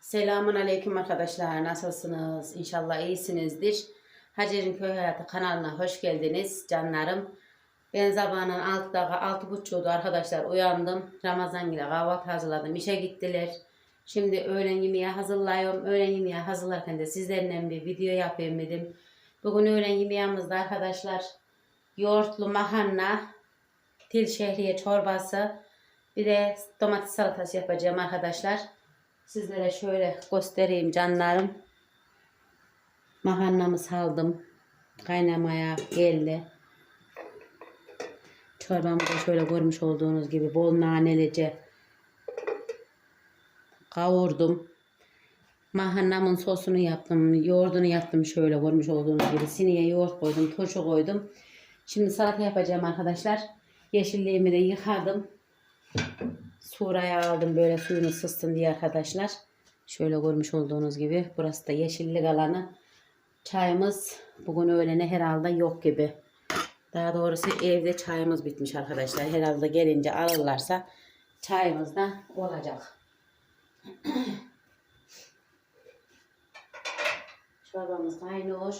Selamun Aleyküm arkadaşlar. Nasılsınız? İnşallah iyisinizdir. Hacer'in Köy Hayatı kanalına hoş geldiniz canlarım. Ben sabahın 6'da, 6.30'da arkadaşlar uyandım. Ramazan ile kahvaltı hazırladım. İşe gittiler. Şimdi öğlen yemeği hazırlıyorum. Öğlen yemeği hazırlarken de sizlerle bir video yapayım dedim. Bugün öğlen yemeğimizde arkadaşlar yoğurtlu mahanna, til şehriye çorbası, bir de domates salatası yapacağım arkadaşlar. Sizlere şöyle göstereyim canlarım. Mahannamı aldım. Kaynamaya geldi. Çorbamı da şöyle görmüş olduğunuz gibi bol nanelice kavurdum. Mahannamın sosunu yaptım. Yoğurdunu yaptım şöyle görmüş olduğunuz gibi. Sineye yoğurt koydum. Turşu koydum. Şimdi salata yapacağım arkadaşlar. Yeşilliğimi de yıkadım. Suraya aldım böyle suyunu sızsın diye arkadaşlar. Şöyle görmüş olduğunuz gibi. Burası da yeşillik alanı. Çayımız bugün öğlene herhalde yok gibi. Daha doğrusu evde çayımız bitmiş arkadaşlar. Herhalde gelince alırlarsa çayımız da olacak. Çorbamız kaynıyor.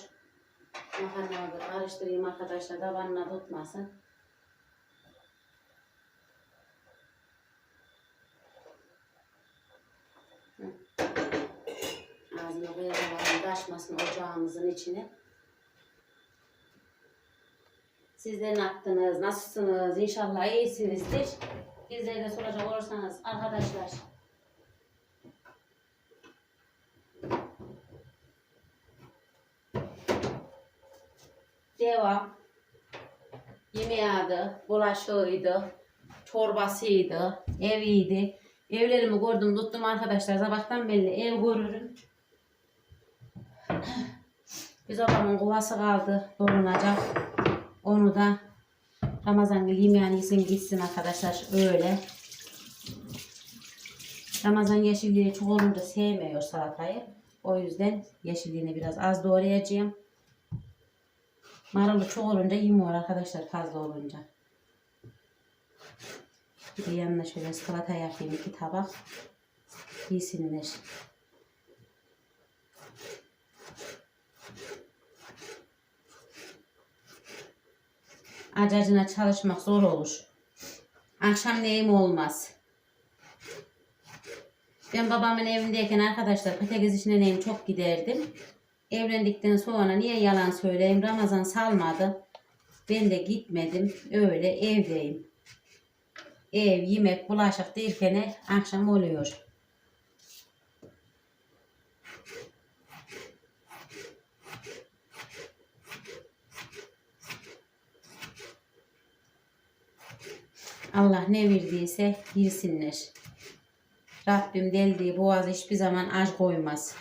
Makarnayı da karıştırayım arkadaşlar. Tabanına tutmasın. Ocağımızın içine. Sizler ne yaptınız? Nasılsınız? İnşallah iyisinizdir. Bizlere de soracak olursanız arkadaşlar. Devam. Yemeğiydi, bulaşığıydı, çorbasıydı, eviydi. Evlerimi gördüm, tuttum arkadaşlar. Sabahtan belli ev görürüm. Biz babamın kovası kaldı, dolunacak. Onu da Ramazan yemeğini yesin gitsin arkadaşlar. Öyle. Ramazan yeşilliği çok olunca sevmiyor salatayı. O yüzden yeşilliğini biraz az doğrayacağım. Marulu çok olunca yemiyor arkadaşlar fazla olunca. Bir de yanına şöyle salata yapayım iki tabak. Yesinler. Acacına çalışmak zor olur. Akşam neyim olmaz. Ben babamın evindeyken arkadaşlar patates işine neyim çok giderdim. Evlendikten sonra niye yalan söyleyeyim Ramazan salmadı. Ben de gitmedim. Öyle evdeyim. Ev, yemek, bulaşık derken akşam oluyor. Allah ne verdiyse yesinler. Rabbim deldiği boğaz hiçbir zaman aç koymaz.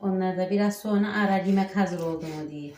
Onlar da biraz sonra arar yemek hazır oldu mu diye.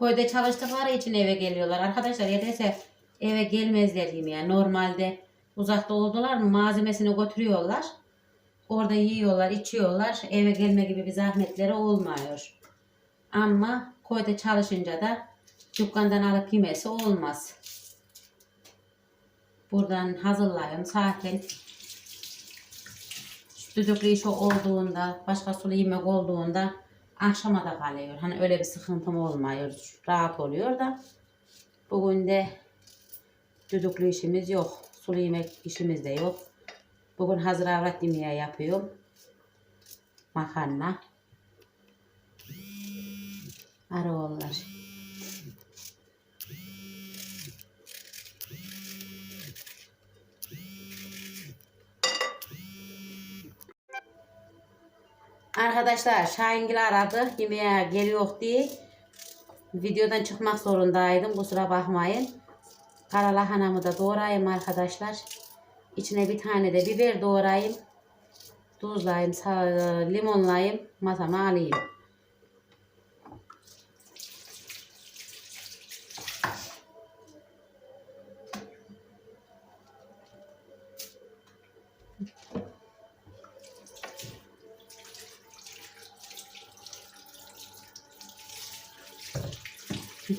Köyde çalıştıkları için eve geliyorlar. Arkadaşlar yedese eve gelmezler yemeğe. Normalde uzakta oldular mı malzemesini götürüyorlar. Orada yiyorlar, içiyorlar. Eve gelme gibi bir zahmetleri olmuyor. Ama köyde çalışınca da dükkandan alıp yemesi olmaz. Buradan hazırlayın. Zaten düdüklü iş olduğunda, başka sulu yemek olduğunda akşama da kalıyor. Hani öyle bir sıkıntım olmuyor. Rahat oluyor da. Bugün de düdüklü işimiz yok. Sulu yemek işimiz de yok. Bugün hazır avrat yemeği yapıyorum. Makarna. Arı Arkadaşlar Şahingil aradı. Yemeğe geliyor diye. Videodan çıkmak zorundaydım. Kusura bakmayın. Kara lahanamı da doğrayayım arkadaşlar. İçine bir tane de biber doğrayayım. Tuzlayayım, limonlayayım. Masama alayım.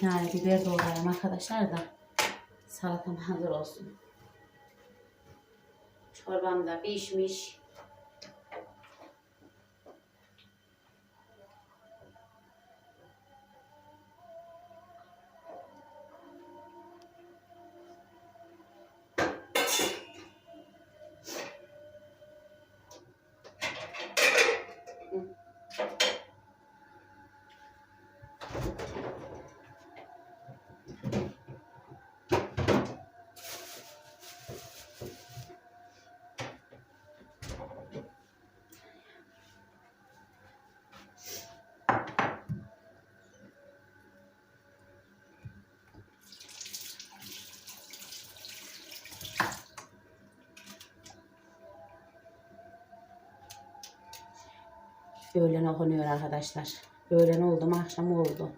Tane biber doğrayayım arkadaşlar da salatam hazır olsun. Çorbam da pişmiş. Öğlen okunuyor arkadaşlar. Öğlen oldu mu akşam oldu.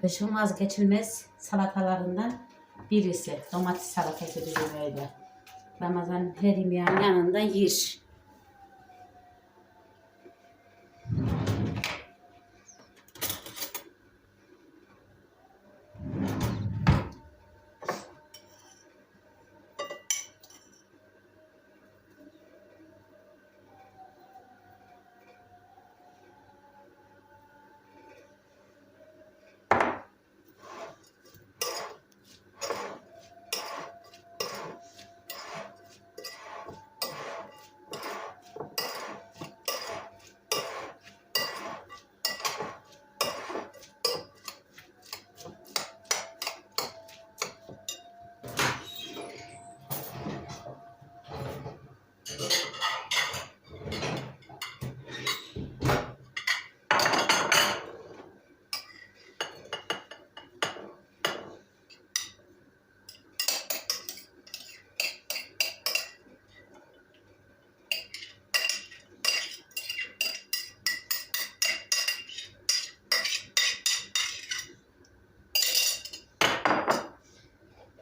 Kışın vazgeçilmez salatalarından birisi. Domates salatası bizim öyle. Ramazan her yemeğin yanında yer.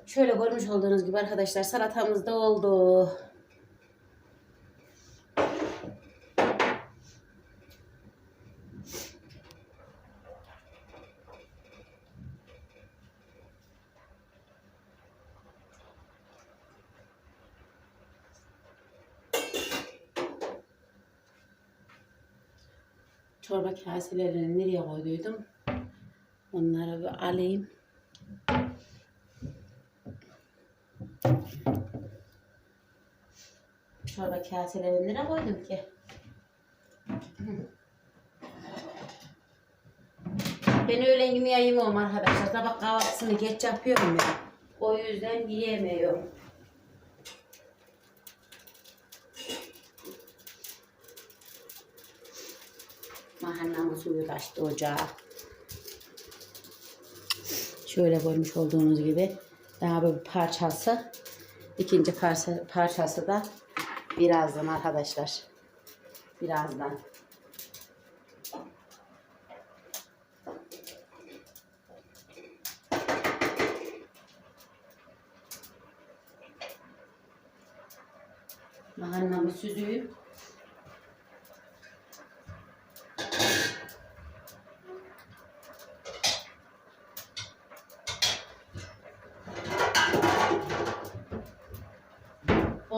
Şöyle görmüş olduğunuz gibi arkadaşlar salatamız da oldu. Çorba kaselerini nereye koyduydum? Onları bir alayım. Çorba kaselerini nereye koydum ki? Ben öğlen yemeği yemiyorum arkadaşlar. Sabah kahvaltısını geç yapıyorum ya. O yüzden yiyemiyorum. Mahallamın suyu taştı ocağa. Şöyle görmüş olduğunuz gibi daha bir parçası. İkinci parça, parçası da Birazdan arkadaşlar. Birazdan. Makarnamı süzüyüm.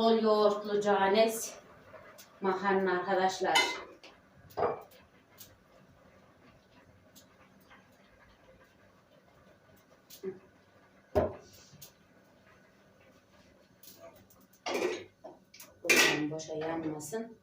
Bol yoğurtlu canes makarna arkadaşlar. Boşa yanmasın.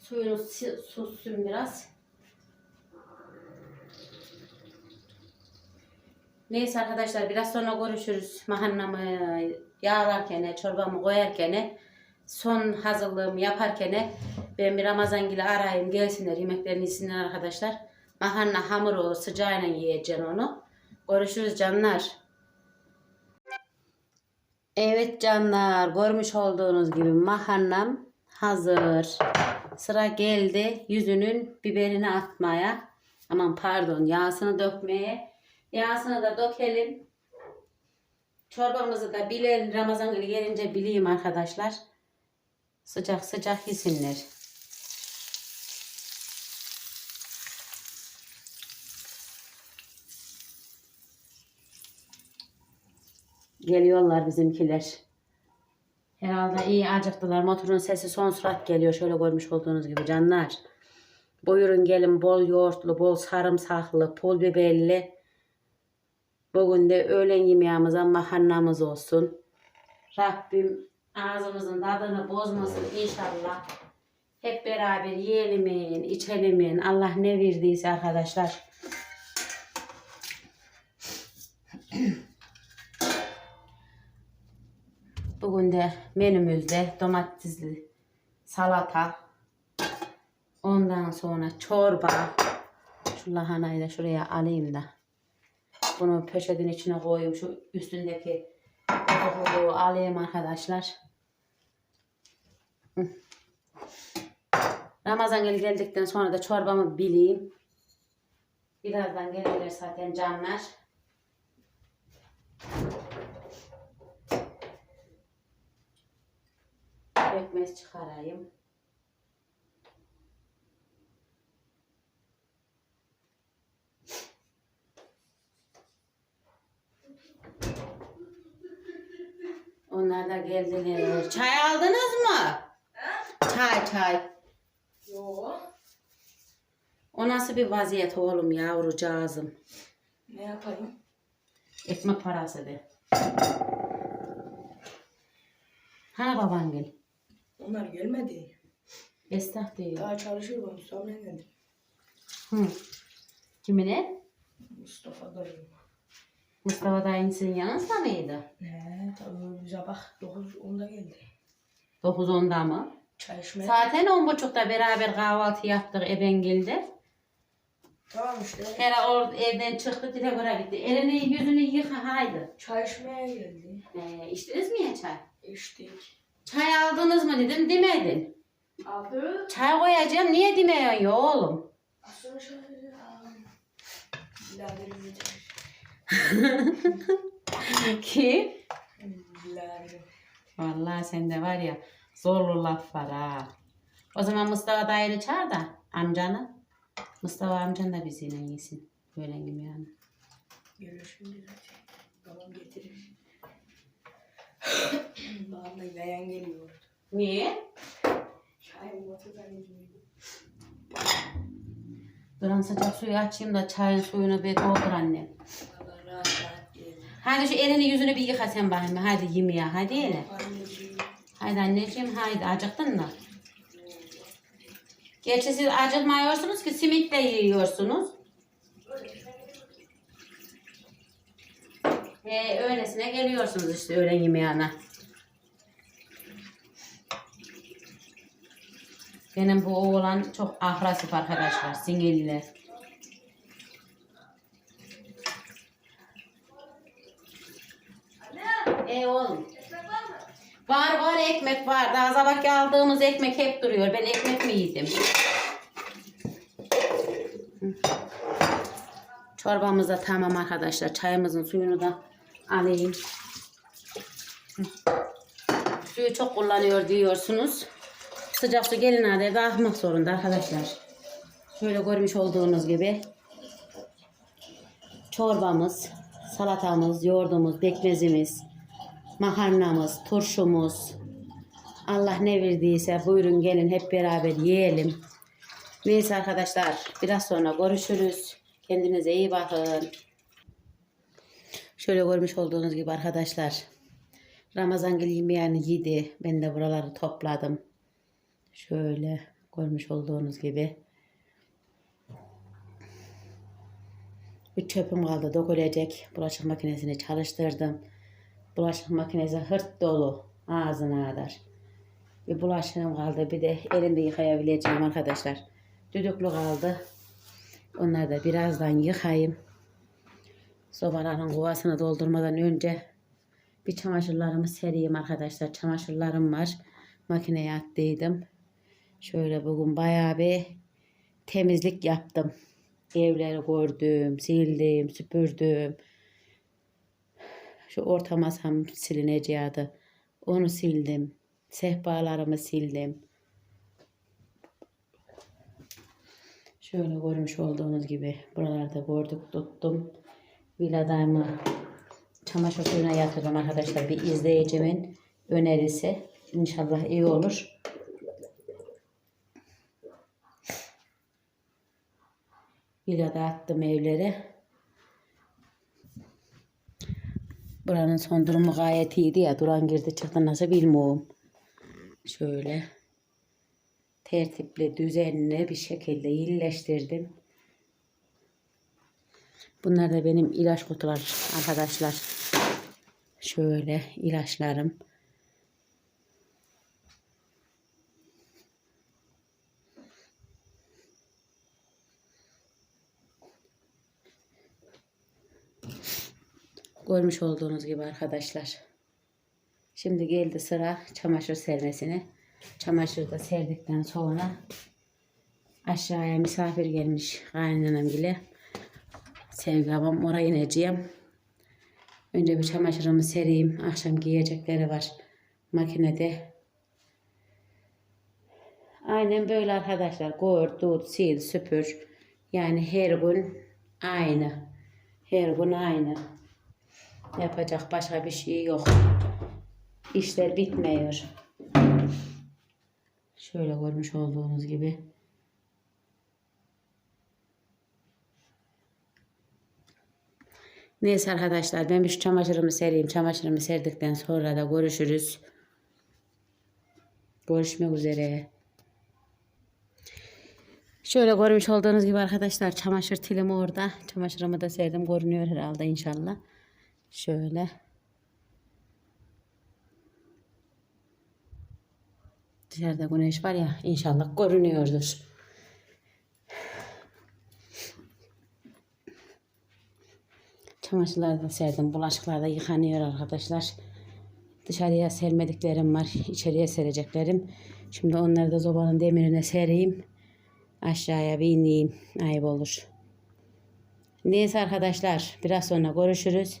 Suyunu si- sussun biraz. Neyse arkadaşlar biraz sonra görüşürüz. Makarnamı yağlarken, çorbamı koyarken, son hazırlığımı yaparken ben bir Ramazan gibi arayayım gelsinler yemeklerini yesinler arkadaşlar. Makarna hamuru sıcağıyla yiyeceğim onu. Görüşürüz canlar. Evet canlar görmüş olduğunuz gibi makarnam hazır. Sıra geldi yüzünün biberini atmaya. Aman pardon yağsını dökmeye. Yağsını da dökelim. Çorbamızı da bilelim. Ramazan günü gelince bileyim arkadaşlar. Sıcak sıcak yesinler. Geliyorlar bizimkiler. Herhalde iyi acıktılar. Motorun sesi son sürat geliyor. Şöyle görmüş olduğunuz gibi canlar. Buyurun gelin bol yoğurtlu, bol sarımsaklı, pul biberli. Bugün de öğlen yemeğimize makarnamız olsun. Rabbim ağzımızın tadını bozmasın inşallah. Hep beraber yiyelim, içelim. Allah ne verdiyse arkadaşlar. Bugün de menümüzde domatesli salata. Ondan sonra çorba. Şu lahanayı da şuraya alayım da. Bunu poşetin içine koyayım. Şu üstündeki kokuyu alayım arkadaşlar. Ramazan gel geldikten sonra da çorbamı bileyim. Birazdan gelirler zaten canlar. Pekmez çıkarayım. Onlar da geldiler. Çay aldınız mı? Çay çay. Yo. O nasıl bir vaziyet oğlum yavrucağızım. Ne yapayım? Ekmek parası de. Hani baban gel. Onlar gelmedi. Estağ diyor. Daha çalışıyor bu Mustafa geldi. Hı. Kimine? Mustafa dayım. Mustafa dayın senin yanınızda mıydı? Ne tabii bize bak 9-10'da geldi. 9-10'da mı? Çay içmeye. Zaten 10.30'da beraber kahvaltı yaptık Ebengil'de. Tamam işte. Hera or evden çıktı Dilegor'a gitti. Elini yüzünü yıka haydi. Çay içmeye geldi. Ee, içtiniz mi ya çay? İçtik. Çay aldınız mı dedim demedin. Aldı. Çay koyacağım niye demiyorsun ya oğlum? Aslında şöyle. Biraderim getirir. Kim? Vallahi sende var ya zorlu laf var ha. O zaman Mustafa dayını çağır da amcanı. Mustafa amcan da bizimle yesin. Böyle yani. Geliyor şimdi zaten. Babam getirir. Babamla yayan geliyor. Niye? Çay motordan gidiyor. Duran sıcak suyu açayım da çayın suyunu bir doldur anne. Allah rahat rahat yiyelim. Hadi şu elini yüzünü bir yıka sen bakayım. Hadi yemeğe hadi hele. Haydi anneciğim haydi acıktın mı? Gerçi siz acıkmıyorsunuz ki simitle yiyorsunuz. He, öylesine geliyorsunuz işte öğlen yemeğine. Benim bu oğlan çok agresif arkadaşlar, sinirli. E oğlum. Var var ekmek var. Daha sabahki aldığımız ekmek hep duruyor. Ben ekmek mi yedim? Çorbamız da tamam arkadaşlar. Çayımızın suyunu da alayım. Suyu çok kullanıyor diyorsunuz. Sıcak su gelin adede akmak zorunda arkadaşlar. Şöyle görmüş olduğunuz gibi çorbamız, salatamız, yoğurdumuz, bekmezimiz, makarnamız, turşumuz. Allah ne verdiyse buyurun gelin hep beraber yiyelim. Neyse arkadaşlar biraz sonra görüşürüz. Kendinize iyi bakın. Şöyle görmüş olduğunuz gibi arkadaşlar. Ramazan gül yemeğini yedi. Ben de buraları topladım. Şöyle görmüş olduğunuz gibi. Bir çöpüm kaldı dökülecek. Bulaşık makinesini çalıştırdım. Bulaşık makinesi hırt dolu ağzına kadar. Bir bulaşığım kaldı. Bir de elimde yıkayabileceğim arkadaşlar. Düdüklü kaldı. Onları da birazdan yıkayayım. Sobaların kovasını doldurmadan önce bir çamaşırlarımı sereyim arkadaşlar. Çamaşırlarım var. Makineye attıydım. Şöyle bugün bayağı bir temizlik yaptım. Evleri gördüm, sildim, süpürdüm. Şu orta masam silineceğiydi. Onu sildim. Sehpalarımı sildim. Şöyle görmüş olduğunuz gibi buralarda gördük tuttum. Villadayımı çamaşır suyuna yatırdım arkadaşlar. Bir izleyicimin önerisi. İnşallah iyi olur. Villada attım evlere. Buranın son durumu gayet iyiydi ya. Duran girdi çıktı nasıl bilmiyorum. Şöyle tertipli, düzenli bir şekilde iyileştirdim. Bunlar da benim ilaç kutular arkadaşlar. Şöyle ilaçlarım. Görmüş olduğunuz gibi arkadaşlar. Şimdi geldi sıra çamaşır sermesine. Çamaşırı da serdikten sonra aşağıya misafir gelmiş kaynanam bile. Sevgi babam oraya ineceğim. Önce bir çamaşırımı sereyim. Akşam giyecekleri var makinede. Aynen böyle arkadaşlar. Koyur, tut, sil, süpür. Yani her gün aynı. Her gün aynı. Yapacak başka bir şey yok. İşler bitmiyor. Şöyle görmüş olduğunuz gibi. Neyse arkadaşlar ben bir şu çamaşırımı sereyim. Çamaşırımı serdikten sonra da görüşürüz. Görüşmek üzere. Şöyle görmüş olduğunuz gibi arkadaşlar çamaşır tilim orada. Çamaşırımı da serdim. Görünüyor herhalde inşallah. Şöyle. Dışarıda güneş var ya inşallah görünüyordur. Çamaşırları da serdim. Bulaşıklar da yıkanıyor arkadaşlar. Dışarıya sermediklerim var. içeriye sereceklerim. Şimdi onları da zobanın demirine sereyim. Aşağıya bir ineyim. Ayıp olur. Neyse arkadaşlar. Biraz sonra görüşürüz.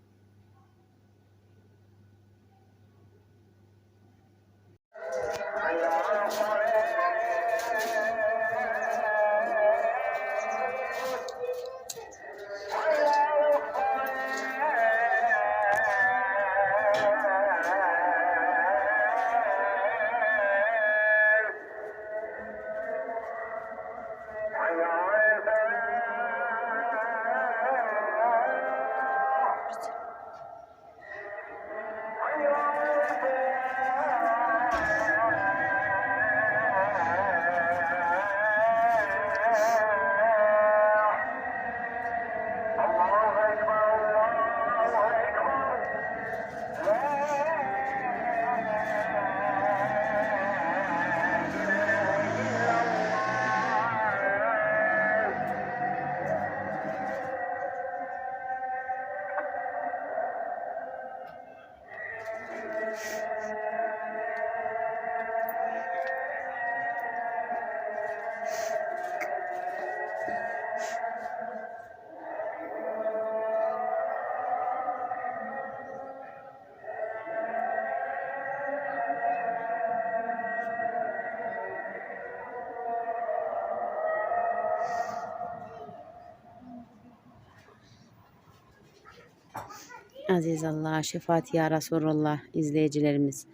Aziz Allah, şefaat ya Resulullah izleyicilerimiz.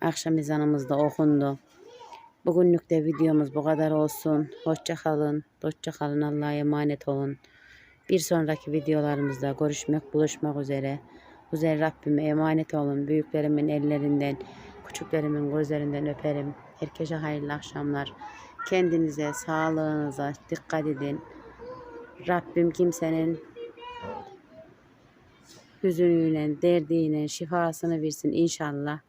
Akşam ezanımız da okundu. Bugünlük de videomuz bu kadar olsun. Hoşça kalın. Hoşça kalın. Allah'a emanet olun. Bir sonraki videolarımızda görüşmek, buluşmak üzere. Güzel Rabbime emanet olun. Büyüklerimin ellerinden, küçüklerimin gözlerinden öperim. Herkese hayırlı akşamlar. Kendinize, sağlığınıza dikkat edin. Rabbim kimsenin hüzünüyle, derdiyle şifasını versin inşallah.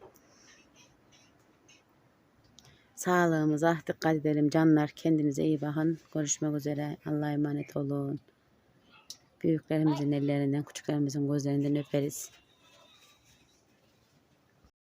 Sağlığımıza dikkat edelim canlar. Kendinize iyi bakın. Görüşmek üzere. Allah'a emanet olun. Büyüklerimizin ellerinden, küçüklerimizin gözlerinden öperiz.